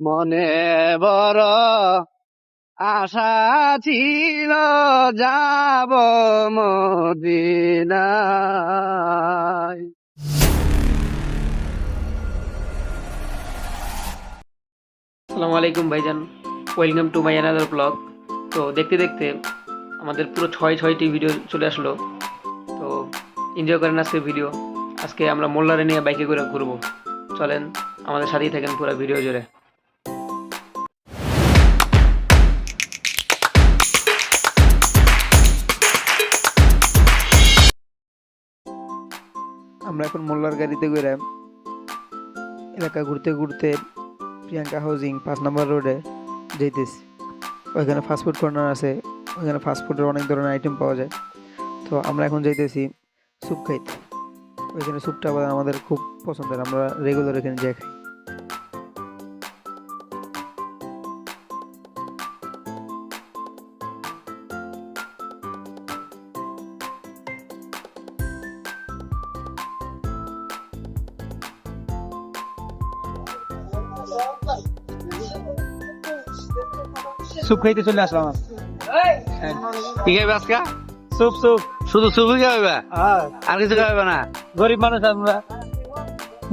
মনে বড় আশা ছিল যাব মদিনায়। আসসালামু আলাইকুম ভাইজান। Welcome to my another blog তো দেখতে দেখতে আমাদের পুরো ছয় ছয়টি ভিডিও চলে আসলো। তো এনজয় করেন আজকে ভিডিও আজকে আমরা মোল্লারে নিয়ে বাইকে করে ঘুরবো। চলেন, আমাদের সাথেই থাকেন পুরো ভিডিও জুড়ে। আমরা এখন মোল্লার গাড়িতে করে এলাকা ঘুরতে ঘুরতে প্রিয়াঙ্কা হাউজিং পাঁচ নম্বর রোডে যেতেছি ওইখানে ফাস্টফুড কর্নার আছে, ওইখানে ফাস্টফুডের অনেক ধরনের আইটেম পাওয়া যায়। তো আমরা এখন যাইতেছি স্যুপ খাইতে। ওইখানে স্যুপটা আমাদের খুব পছন্দের, আমরা রেগুলার এখানে যাই খাই। স্যুপ খাইতে চলে আসলাম আজকে? স্যুপ স্যুপ শুধু সুবি খাইবে? আর কিছু না? গরিব মানুষ আমরা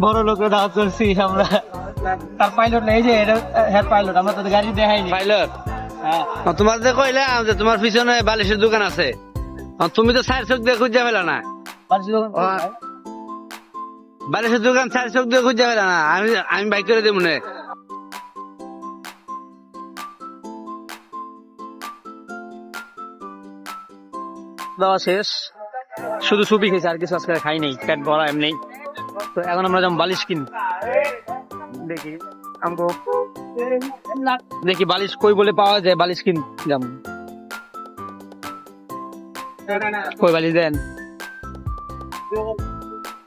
বড় লোকের দাওয়াত করছি আমরা। তার পাইলট নেই যে হেড পাইলট আমরা তো গাড়ি দেখাইনি পাইলট? হ্যাঁ। তোমার যে কইলাম যে তোমার পিছনে বালিশের দোকান আছে। তুমি তো চার চোখ দিয়ে খুঁজে পেলা না। বাড়ির দোকান বালিশের দোকান চার চোখ দিয়ে খুঁজে পেলা না। আমি আমি বাইক করে দেবো না। দেওয়া শেষ। শুধু সুপি খেয়েছি, আর কিছু আজকে খাই নেই। পেট ভরা এমনি। তো এখন আমরা যেমন বালিশ কিন দেখি, আমগো দেখি বালিশ কই বলে পাওয়া যায়, বালিশ কিন যেমন কই বালিশ দেন?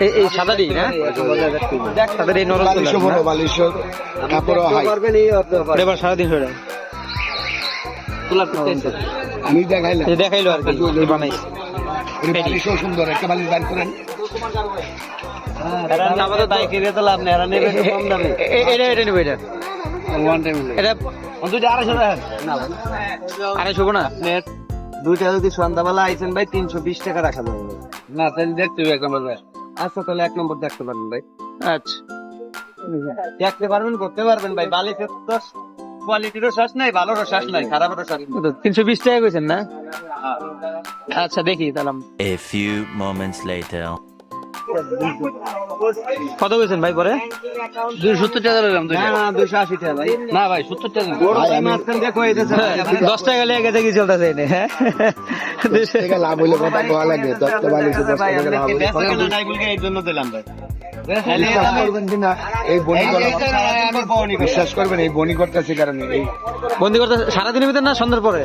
এই- এই সাদাটি না সাদাটি এই নরম বালিশও বড় না? বালিশও হাই। ওটা এবার সাড়ে তিনশো টাকা আমি দেখাইলাম। দেখাইলো আর কি এই বালিশও সুন্দর একটা বালিশ বাইর করেন। এ- এ- এটা এটা নেব এটা। এটা আড়াইশো না? দুইটা যদি সন্ধ্যাবেলা আইছেন ভাই তিনশো বিশ টাকা রাখা যাবে। না তাহলে দেখতে হবে এক নম্বর ভাই। আচ্ছা তাহলে এক নম্বর দেখতে পারবেন ভাই। আচ্ছা। দেখতে পারবেন করতে পারবেন ভাই। বালি তো কোয়ালিটিরও শ্বাস নাই ভালোরও শ্বাস নাই খারাপেরও শ্বাস নাই। তিনশো বিশ টাকা কইছেন না? আচ্ছা দেখি তাহলে A few moments later. কত কইছেন ভাই পরে? দুই সত্তর টাকা দিলাম না না দুইশো আশি টাকা ভাই। না ভাই সত্তর টাকা দেখো দশ টাকা লেগে দেখি চলতেছে এনে হ্যাঁ? লাভ হইলে কথা কোয়া লাগে দশটা বালিশে দশ টাকা লাভ হইলে এই জন্য দিলাম ভাই। বিশ্বাস করবেন কিনা? এই বনি বিশ্বাস করবেন এই বনি করতেছে কারণে এই বন্দি করতে সারাদিনের ভিতরে না সন্ধ্যার পরে?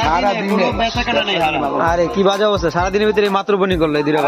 সারা দিনে আরে কি বাজে অবস্থা সারাদিনের ভিতরে এই মাত্র বনি করল এই দুটা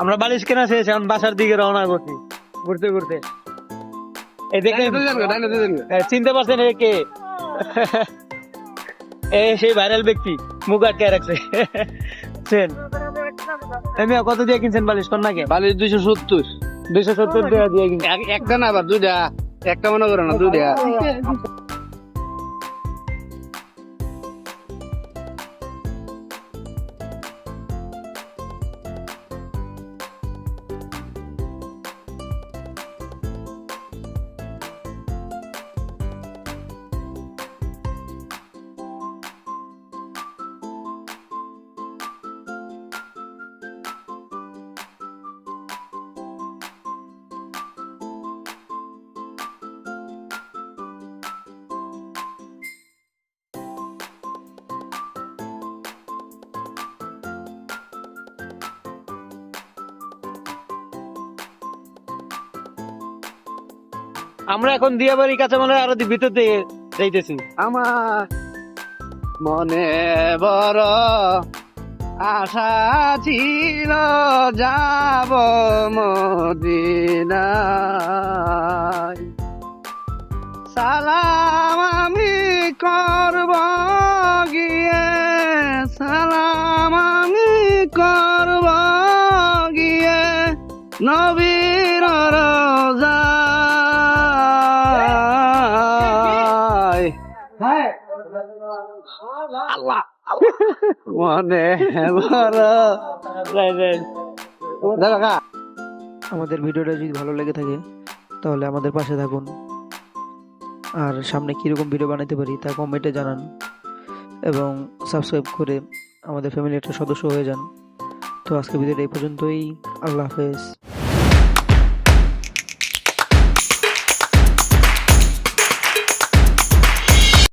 আমরা বালিশ কেনা শেষ এখন বাসার দিকে রওনা করছি। ঘুরতে ঘুরতে। এই দেখেন চিনতে পারছেন এ কে? এ সেই ভাইরাল ব্যক্তি মুখ আটকে রাখছে চেন এমনি কত দিয়ে কিনছেন বালিশ? কন্যাকে বালিশ দুইশো সত্তর। দুইশো সত্তর দিয়ে কিনছেন। একটা না আবার দুইটা। একটা মনে করো না দুইটা। আমরা এখন দিয়াবাড়ি কাঁচামালের আরও ভিতর দিয়ে যাইতেছি। আমার মনে বড় আশা ছিল যাব মদিনায়। সালাম আমি করব গিয়ে, সালাম আমি করব গিয়ে নবীর মনে আমাদের ভিডিওটা যদি ভালো লেগে থাকে, তাহলে আমাদের পাশে থাকুন। আর সামনে কীরকম ভিডিও বানাতে পারি, তা কমেন্টে জানান। এবং সাবস্ক্রাইব করে আমাদের ফ্যামিলির একটা সদস্য হয়ে যান। তো আজকে ভিডিওটা এই পর্যন্তই। আল্লাহ হাফেজ।